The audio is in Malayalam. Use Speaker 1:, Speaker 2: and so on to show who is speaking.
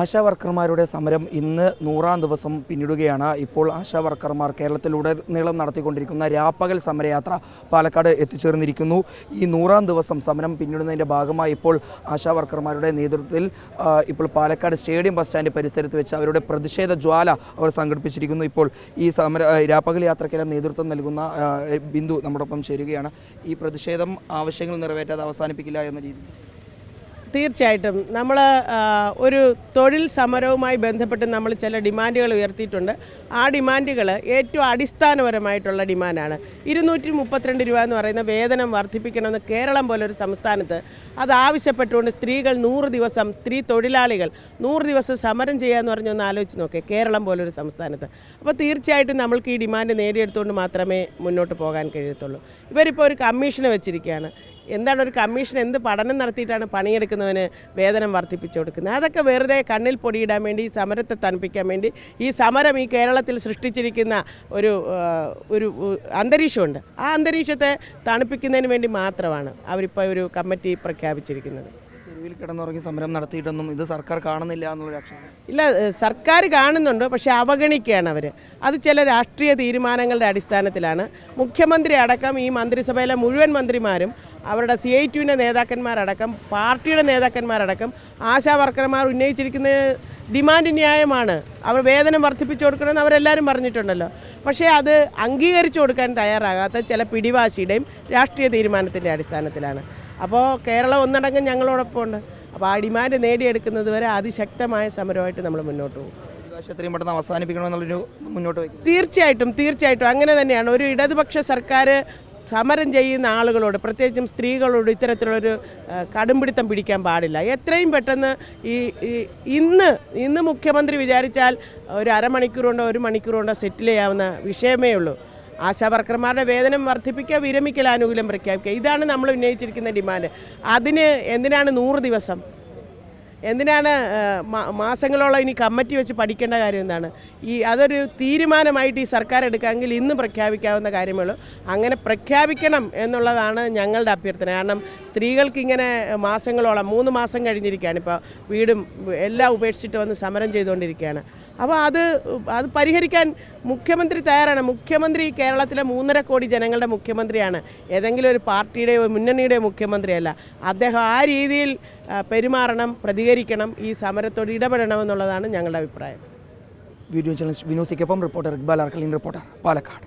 Speaker 1: ആശാ വർക്കർമാരുടെ സമരം ഇന്ന് നൂറാം ദിവസം പിന്നിടുകയാണ്. ഇപ്പോൾ ആശാ വർക്കർമാർ കേരളത്തിലുടനീളം നടത്തിക്കൊണ്ടിരിക്കുന്ന രാപ്പകൽ സമരയാത്ര പാലക്കാട് എത്തിച്ചേർന്നിരിക്കുന്നു. ഈ നൂറാം ദിവസം സമരം പിന്നിടുന്നതിന്റെ ഭാഗമായി ഇപ്പോൾ ആശാ വർക്കർമാരുടെ നേതൃത്വത്തിൽ ഇപ്പോൾ പാലക്കാട് സ്റ്റേഡിയം ബസ് സ്റ്റാൻഡ് പരിസരത്ത് വെച്ച് അവരുടെ പ്രതിഷേധ ജ്വാല അവർ സംഘടിപ്പിച്ചിരിക്കുന്നു. ഇപ്പോൾ ഈ സമര രാപ്പകൽ യാത്രയ്ക്കെല്ലാം നേതൃത്വം നൽകുന്ന ബിന്ദു നമ്മോടൊപ്പം ചേരുകയാണ്. ഈ പ്രതിഷേധം ആവശ്യങ്ങൾ നിറവേറ്റാതെ അവസാനിപ്പിക്കില്ല എന്ന രീതി
Speaker 2: തീർച്ചയായിട്ടും നമ്മൾ ഒരു തൊഴിൽ സമരവുമായി ബന്ധപ്പെട്ട് നമ്മൾ ചില ഡിമാൻഡുകൾ ഉയർത്തിയിട്ടുണ്ട്. ആ ഡിമാൻഡുകൾ ഏറ്റവും അടിസ്ഥാനപരമായിട്ടുള്ള ഡിമാൻഡാണ്. ഇരുന്നൂറ്റി മുപ്പത്തിരണ്ട് രൂപ എന്ന് പറയുന്ന വേതനം വർദ്ധിപ്പിക്കണമെന്ന് കേരളം പോലൊരു സംസ്ഥാനത്ത് അത് ആവശ്യപ്പെട്ടുകൊണ്ട് സ്ത്രീകൾ നൂറ് ദിവസം സ്ത്രീ തൊഴിലാളികൾ നൂറ് ദിവസം സമരം ചെയ്യാന്ന് പറഞ്ഞൊന്ന് ആലോചിച്ച് നോക്കേ. കേരളം പോലൊരു സംസ്ഥാനത്ത്. അപ്പോൾ തീർച്ചയായിട്ടും നമ്മൾക്ക് ഈ ഡിമാൻഡ് നേടിയെടുത്തുകൊണ്ട് മാത്രമേ മുന്നോട്ട് പോകാൻ കഴിയത്തുള്ളൂ. ഇവരിപ്പോൾ ഒരു കമ്മീഷനെ വെച്ചിരിക്കുകയാണ് എന്താണ് ഒരു കമ്മീഷൻ എന്ത് പഠനം നടത്തിയിട്ടാണ് പണിയെടുക്കുന്നവന് വേതനം വർദ്ധിപ്പിച്ചു കൊടുക്കുന്നത്? അതൊക്കെ വെറുതെ കണ്ണിൽ പൊടിയിടാൻ വേണ്ടി ഈ സമരത്തെ തണുപ്പിക്കാൻ വേണ്ടി ഈ സമരം ഈ കേരളത്തിൽ സൃഷ്ടിച്ചിരിക്കുന്ന ഒരു ഒരു അന്തരീക്ഷമുണ്ട്. ആ അന്തരീക്ഷത്തെ തണുപ്പിക്കുന്നതിന് വേണ്ടി മാത്രമാണ് അവരിപ്പോൾ ഒരു കമ്മിറ്റി പ്രഖ്യാപിച്ചിരിക്കുന്നത്.
Speaker 1: തെരുവിൽ കിടന്നുറങ്ങി സമരം നടത്തിയിട്ടൊന്നും ഇത് സർക്കാർ കാണുന്നില്ല എന്നുള്ള
Speaker 2: ഇല്ല സർക്കാർ കാണുന്നുണ്ട് പക്ഷേ അവഗണിക്കുകയാണ് അവർ അത് ചില രാഷ്ട്രീയ തീരുമാനങ്ങളുടെ അടിസ്ഥാനത്തിലാണ്. മുഖ്യമന്ത്രി അടക്കം ഈ മന്ത്രിസഭയിലെ മുഴുവൻ മന്ത്രിമാരും അവരുടെ സി ഐ ടുവിന്റെ നേതാക്കന്മാരടക്കം പാർട്ടിയുടെ നേതാക്കന്മാരടക്കം ആശാ വർക്കർമാർ ഉന്നയിച്ചിരിക്കുന്ന ഡിമാൻഡ് ന്യായമാണ്. അവർ വേതനം വർദ്ധിപ്പിച്ചു കൊടുക്കണമെന്ന് അവരെല്ലാവരും പറഞ്ഞിട്ടുണ്ടല്ലോ. പക്ഷേ അത് അംഗീകരിച്ചു കൊടുക്കാൻ തയ്യാറാകാത്ത ചില പിടിവാശിയുടെയും രാഷ്ട്രീയ തീരുമാനത്തിന്റെ അടിസ്ഥാനത്തിലാണ്. അപ്പോൾ കേരളം ഒന്നടങ്കം ഞങ്ങളോടൊപ്പം ഉണ്ട് അപ്പോൾ ആ ഡിമാൻഡ് നേടിയെടുക്കുന്നത് വരെ അതിശക്തമായ സമരമായിട്ട് നമ്മൾ മുന്നോട്ട് പോകും.
Speaker 1: എത്രയും പെട്ടെന്ന് അവസാനിപ്പിക്കണമെന്നുള്ളൊരു മുന്നോട്ട്
Speaker 2: തീർച്ചയായിട്ടും തീർച്ചയായിട്ടും. അങ്ങനെ തന്നെയാണ്. ഒരു ഇടതുപക്ഷ സർക്കാർ സമരം ചെയ്യുന്ന ആളുകളോട് പ്രത്യേകിച്ചും സ്ത്രീകളോട് ഇത്തരത്തിലുള്ളൊരു കടുംപിടുത്തം പിടിക്കാൻ പാടില്ല. എത്രയും പെട്ടെന്ന് ഈ ഇന്ന് ഇന്ന് മുഖ്യമന്ത്രി വിചാരിച്ചാൽ ഒരു അരമണിക്കൂർ കൊണ്ടോ ഒരു മണിക്കൂർ സെറ്റിൽ ചെയ്യാവുന്ന വിഷയമേ ഉള്ളൂ. ആശാവർക്കർമാരുടെ വേതനം വർദ്ധിപ്പിക്കുക വിരമിക്കൽ ആനുകൂല്യം പ്രഖ്യാപിക്കുക. ഇതാണ് നമ്മൾ ഉന്നയിച്ചിരിക്കുന്ന ഡിമാൻഡ്. അതിന് എന്തിനാണ് നൂറ് ദിവസം? എന്തിനാണ് മാസങ്ങളോളം ഇനി കമ്മിറ്റി വെച്ച് പഠിക്കേണ്ട കാര്യം എന്താണ്? ഈ അതൊരു തീരുമാനമായിട്ട് ഈ സർക്കാർ എടുക്കാമെങ്കിൽ ഇന്ന് പ്രഖ്യാപിക്കാവുന്ന കാര്യമേ ഉള്ളൂ അങ്ങനെ പ്രഖ്യാപിക്കണം എന്നുള്ളതാണ് ഞങ്ങളുടെ അഭ്യർത്ഥന. കാരണം സ്ത്രീകൾക്ക് ഇങ്ങനെ മാസങ്ങളോളം മൂന്ന് മാസം കഴിഞ്ഞിരിക്കുകയാണ്. ഇപ്പോൾ വീടും എല്ലാം ഉപേക്ഷിച്ചിട്ട് വന്ന് സമരം ചെയ്തുകൊണ്ടിരിക്കുകയാണ്. അപ്പോൾ അത് അത് പരിഹരിക്കാൻ മുഖ്യമന്ത്രി തയ്യാറാണ്. മുഖ്യമന്ത്രി കേരളത്തിലെ മൂന്നര കോടി ജനങ്ങളുടെ മുഖ്യമന്ത്രിയാണ്. ഏതെങ്കിലും ഒരു പാർട്ടിയുടെയോ മുന്നണിയുടെയോ മുഖ്യമന്ത്രിയല്ല. അദ്ദേഹം ആ രീതിയിൽ പെരുമാറണം പെരുമാറണം പ്രതികരിക്കണം ഈ സമരത്തോട് ഇടപെടണമെന്നുള്ളതാണ് ഞങ്ങളുടെ അഭിപ്രായം.
Speaker 1: വീഡിയോ ജേർണലിസ്റ്റ് വിനോസിക്കൊപ്പം റിപ്പോർട്ടർ ഇക്ബാൽ അർക്കലിൻ റിപ്പോർട്ടർ പാലക്കാട്.